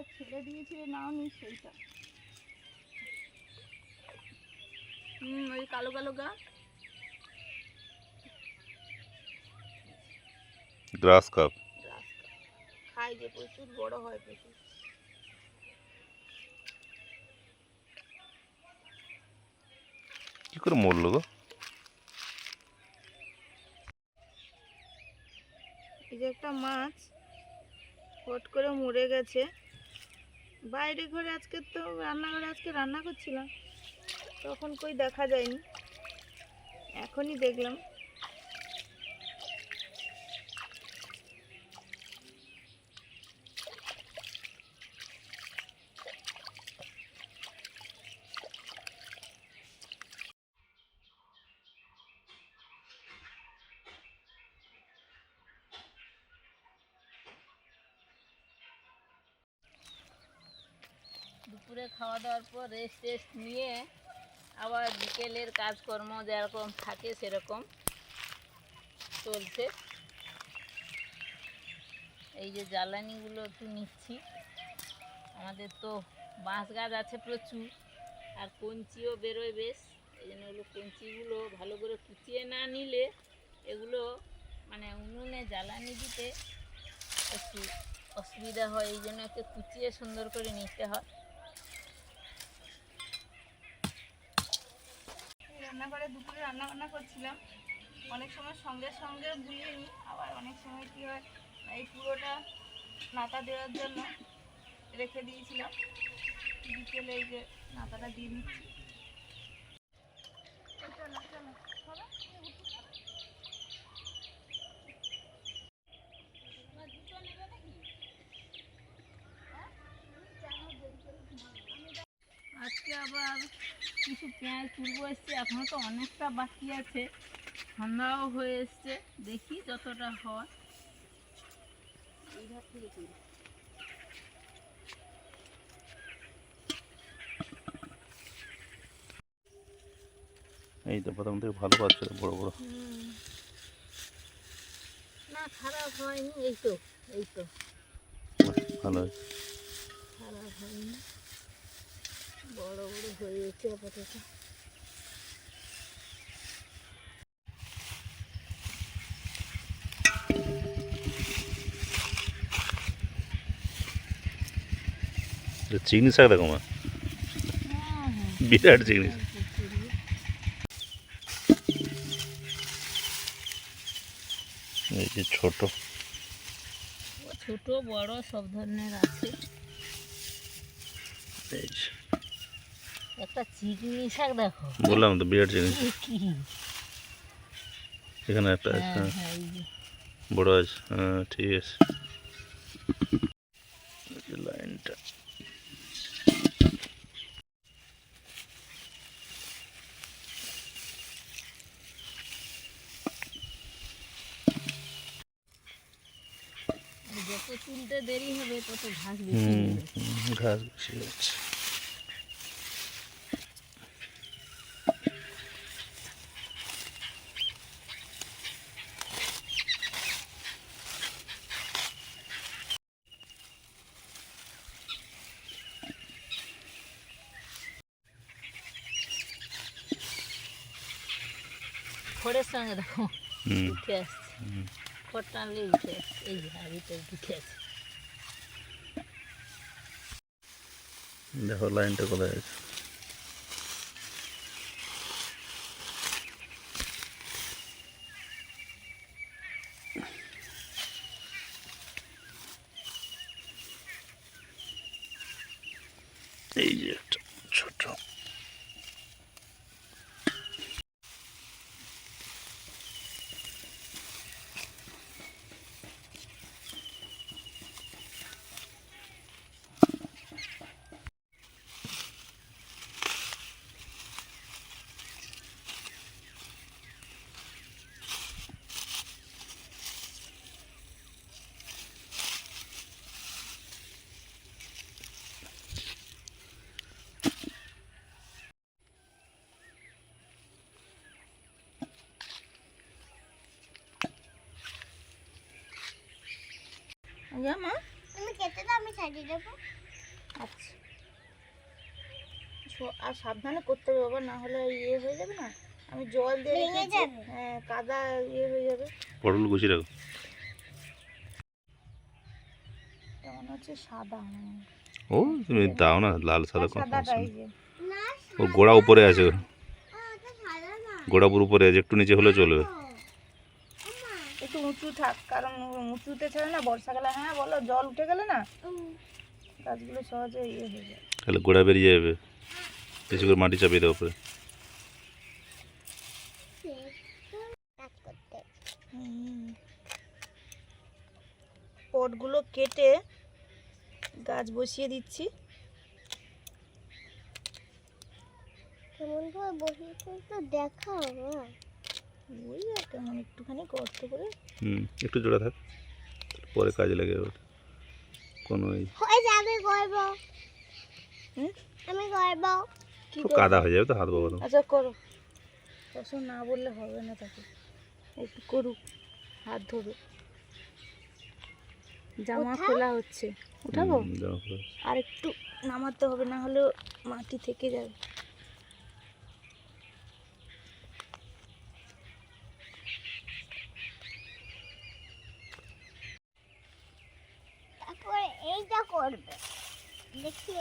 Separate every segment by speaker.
Speaker 1: যেটা ছেড়ে দিয়েছিলে নাও নি সেইটা হুম ওই কালো কালো গা
Speaker 2: গ্রাস কাপ।
Speaker 1: খাই যে প্রচুর বড় হয় প্রচুর।
Speaker 2: কি করে মরলো গো?
Speaker 1: এই যে একটা মাছ হট করে মরে গেছে। বাইরে ঘরে আজকে তো রান্নাঘরে আজকে রান্না করছিলাম। তখন কই দেখা যায়নি। এখনই দেখলাম। দুপুরে খাওয়া দাওয়ার পর রেস্ট টেস্ট নিয়ে আবার বিকেলের কাজকর্ম যেরকম থাকে সেরকম চলছে। এই যে জ্বালানিগুলো একটু নিচ্ছি। আমাদের তো বাঁশ গাছ আছে প্রচুর, আর কঞ্চিও বেরোয় বেশ। এই জন্য ওগুলো কঞ্চিগুলো ভালো করে কুচিয়ে না নিলে এগুলো মানে উনুনে জ্বালানি দিতে একটু অসুবিধা হয়। এই জন্য একটু কুচিয়ে সুন্দর করে নিতে হয়। রান্নাঘরে দুপুরে রান্না বান্না করছিলাম। অনেক সময় সঙ্গে সঙ্গে ভুলিয়ে নিই আবার অনেক সময় কী হয়, এই পুরোটা নাতা দেওয়ার জন্য রেখে দিয়েছিলাম। বিকেলে এই যে নাতাটা দিয়ে নিচ্ছি চলো, চলো, চলো। তোমার জুতো নেবে নাকি? হ্যাঁ? আজকে আবার কিছু পেঁয়াজ তুলবো এসছে এখনও তো অনেকটা বাকি আছে। ঠান্ডাও হয়ে এসছে দেখি যতটা হয়। এইভাবে থেকে তুলি।
Speaker 2: এই তো প্রথম থেকে ভালো পাচ্ছিল বড় বড়।
Speaker 1: না খারাপ হয়নি এই তো এই তো।
Speaker 2: ভালো
Speaker 1: খারাপ হয়নি। বড় বড় হয়েছে আপাতত।
Speaker 2: চিংড়ি শাক দেখো মা। বিরাট চিংড়ি। এই যে ছোট।
Speaker 1: ছোট বড় সব ধরনের আছে
Speaker 2: এই যে।
Speaker 1: একটা চিকনি শাক দেখো।
Speaker 2: বললাম তো বিরাট
Speaker 1: কি?
Speaker 2: এখানে একটা
Speaker 1: হ্যাঁ
Speaker 2: হ্যাঁ, বড় আছে। হ্যাঁ ঠিক আছে। লাইনটা।
Speaker 1: যত তুলতে দেরি হবে তত ঘাস বেশি
Speaker 2: ঘাস বেশি আছে
Speaker 1: খড়ের সঙ্গে দেখো উঠে আসছে খড় টানলে উঠে আসছে এই যে হাড়িতে উঠে আছে
Speaker 2: দেখো লাইনটা কোথায় আছে? এই যে একটা ছোট
Speaker 1: মা?
Speaker 3: তুমি কেটে দাও আমি ছাড়িয়ে দেবো। আচ্ছা। আর সাবধানে করতে হবে বাবা না হলে ইয়ে হয়ে যাবে না? আমি জল দিয়ে রেখেছি। হ্যাঁ কাদা ইয়ে হয়ে যাবে।
Speaker 2: পটল গুছিয়ে রাখো।
Speaker 3: কেমন হচ্ছে? সাদা
Speaker 2: ও তুমি দাও না লাল সাদা কোনো ও গোড়া উপরে আছে। গোড়া পুরো উপরে আছে একটু নিচে হলে চলবে।
Speaker 3: একটু উঁচু থাক কারণ উঁচুতে ছেড়ে না বর্ষাকালে হ্যাঁ বলো জল উঠে গেলে না গাছগুলো সহজে ইয়ে হয়ে যায়।
Speaker 2: তাহলে গোড়া বেরিয়ে যাবে। বেশি করে মাটি চাপিয়ে দেওয়া উপরে।
Speaker 3: পটগুলো কেটে গাছ বসিয়ে দিচ্ছি।
Speaker 4: কেমন করে তো দেখাও না
Speaker 3: ওই আর কেমন একটুখানি গর্ত করে।
Speaker 2: হুম একটু জোড়া থাক পরে কাজে লাগে ওটা কোনো
Speaker 4: হয়ে যাবে করব
Speaker 3: হুম?
Speaker 4: আমি করব
Speaker 3: কি
Speaker 2: কাদা হয়ে যাবে তো হাত বাবা
Speaker 3: আচ্ছা করো। তখন না বললে হবে না তাকে। একটু করুক হাত ধরো জামা খোলা হচ্ছে। উঠাবো? আর একটু নামাতে হবে না হলে মাটি থেকে যাবে
Speaker 4: তারপরে এইটা করবে দেখি এইটা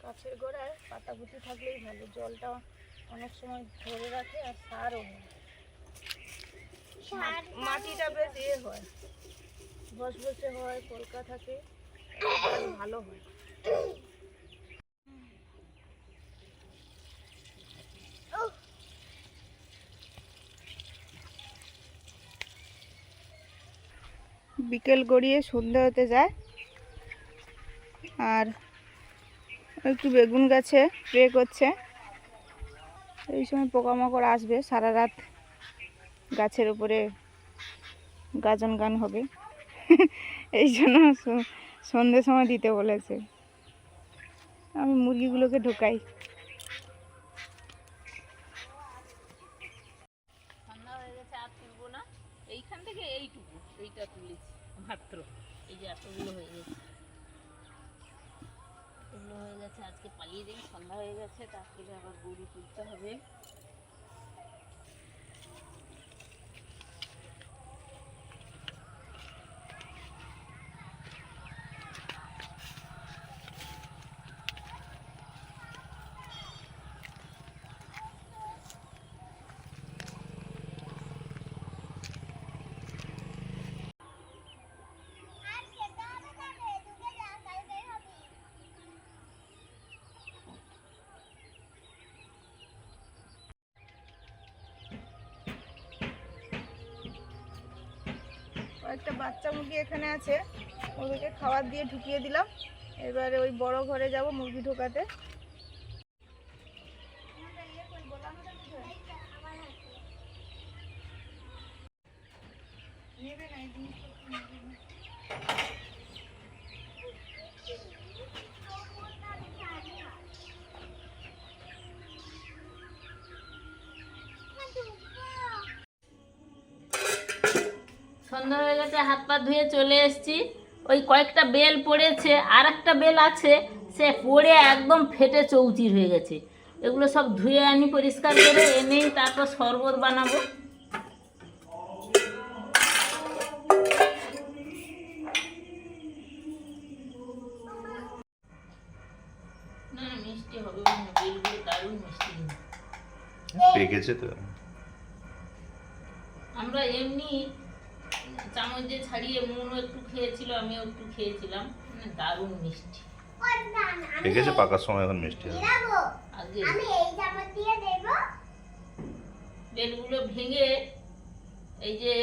Speaker 3: গাছের গোড়ায় পাতাপুতি থাকলেই ভালো জলটা অনেক সময় ধরে রাখে আর সারও হয়। মাটিটা বেশ ইয়ে হয় বস বসে হয় কলকা থাকে ভালো হয়। বিকেল গড়িয়ে সন্ধ্যা হতে যায়। আর একটু বেগুন গাছে স্প্রে করছে। এই সময় পোকামাকড় আসবে, সারা রাত গাছের উপরে গাজন গান হবে। এই জন্য সন্ধ্যে সময় দিতে বলেছে। আমি মুরগিগুলোকে ঢোকাই
Speaker 1: ঠান্ডা হয়ে গেছে আর তুলবো না এইখান থেকে এইটুকু এইটা তুলেছি মাত্র এই যে এতগুলো হয়ে গেছে এগুলো হয়ে গেছে আজকে পালিয়ে দিন সন্ধ্যা হয়ে গেছে তারপরে আবার গরু তুলতে হবে
Speaker 3: কয়েকটা বাচ্চা মুরগি এখানে আছে। ওদেরকে খাবার দিয়ে ঢুকিয়ে দিলাম। এবারে ওই বড় ঘরে যাব মুরগি ঢোকাতে নেবে না এই জিনিসপত্র নেবে না।
Speaker 1: হয়ে গেছে হাত পা ধুয়ে চলে এসেছি। ওই কয়েকটা বেল পড়েছে আর একটা বেল আছে সে পড়ে একদম ফেটে চৌচির হয়ে গেছে। এগুলো সব ধুয়ে আনি পরিষ্কার করে এনেই তারপর শরবত বানাবো। না না, মিষ্টি হবে বেলগুলো দারুণ মিষ্টি
Speaker 2: পেকেছে তো?
Speaker 1: আমরা এমনি চামচ দিয়ে ছাড়িয়ে মুনও একটু খেয়েছিল আমিও একটু খেয়েছিলাম। মানে দারুণ মিষ্টি।
Speaker 2: পেকেছে পাকার সময় এখন মিষ্টি হবে
Speaker 1: আগে।
Speaker 4: আমি এই জামা দিয়ে দেবো।
Speaker 1: বেলগুলো ভেঙে এই যে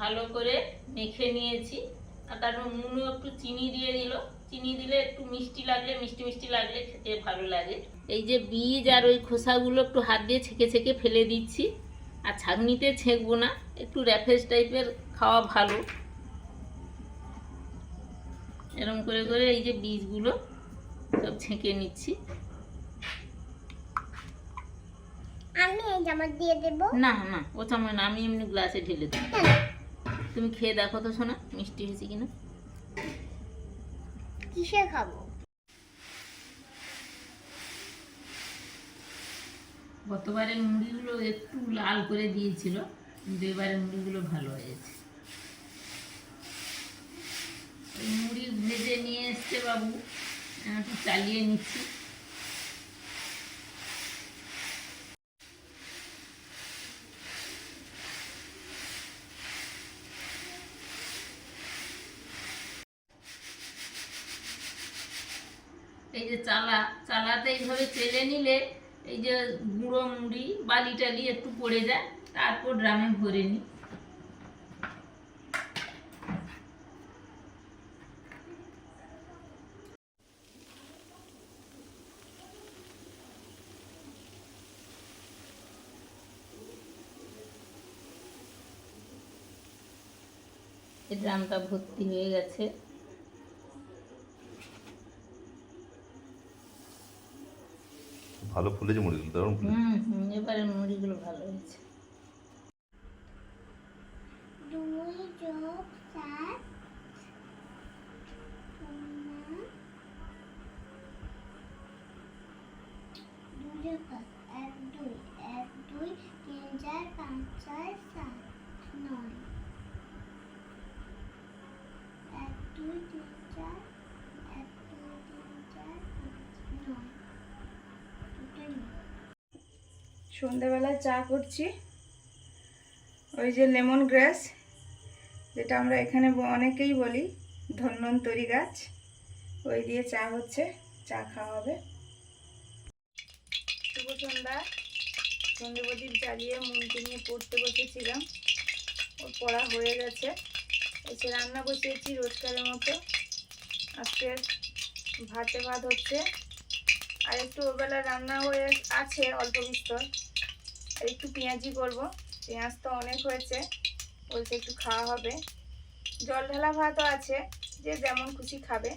Speaker 1: ভালো করে মেখে নিয়েছি। আর তারপর মুনও একটু চিনি দিয়ে দিল। চিনি দিলে একটু মিষ্টি লাগলে মিষ্টি মিষ্টি লাগলে খেতে ভালো লাগে। এই যে বীজ আর ওই খোসাগুলো একটু হাত দিয়ে ছেঁকে ছেঁকে ফেলে দিচ্ছি। আর ছাঁকনিতে ছেঁকবো না। একটু র্যাফেজ টাইপের খাওয়া ভালো। এরকম করে করে এই যে বীজগুলো সব ছেঁকে নিচ্ছি।
Speaker 4: আমি এই জামা দিয়ে দেবো।
Speaker 1: না না ও চামচ না আমি এমনি গ্লাসে ঢেলে দিই তুমি খেয়ে দেখো তো শোনা মিষ্টি হয়েছে কিনা?
Speaker 4: কিসে খাব?
Speaker 1: গতবারের মুড়িগুলো একটু লাল করে দিয়েছিল কিন্তু এবারে মুড়িগুলো ভালো হয়েছে ওই মুড়ি ভেজে নিয়ে এসছে বাবু। চালিয়ে নিচ্ছি। এই যে চালা, চালাতে এইভাবে চেলে নিলে এই যে গুঁড়ো মুড়ি, বালি টালি একটু পড়ে যায়, তারপর ড্রামে ভরে নিই। এই ড্রামটা ভর্তি হয়ে গেছে।
Speaker 2: ভালো ফুলেছে মুড়িগুলো দারুণ
Speaker 1: হুম হুম এবারে মুড়িগুলো ভালো হয়েছে।
Speaker 4: দুই যোগ চার দুই এক দুই এক দুই তিন চার পাঁচ ছয় সাত নয় এক দুই তিন চার এক দুই তিন চার পাঁচ নয় দুটোই নয়
Speaker 3: সন্ধেবেলায় চা করছি। ওই যে লেমন গ্রাস, যেটা আমরা এখানে অনেকেই বলি ধন্বন্তরি গাছ। ওই দিয়ে চা হচ্ছে, চা খাওয়া হবে। শুভ সন্ধ্যা। সন্ধে প্রদীপ জ্বালিয়ে মনকে নিয়ে পড়তে বসেছিলাম। ওর পড়া হয়ে গেছে। এসে রান্না বসিয়েছি রোজকারের মতো। আজকে ভাতে ভাত হচ্ছে। আর একটু ওবেলা রান্না হয়ে আছে, অল্প বিস্তর। আর একটু পেঁয়াজি করব। পেঁয়াজ তো অনেক হয়েছে বলছে একটু খাওয়া হবে। জল ঢালা ভাতও আছে, যে যেমন খুশি খাবে।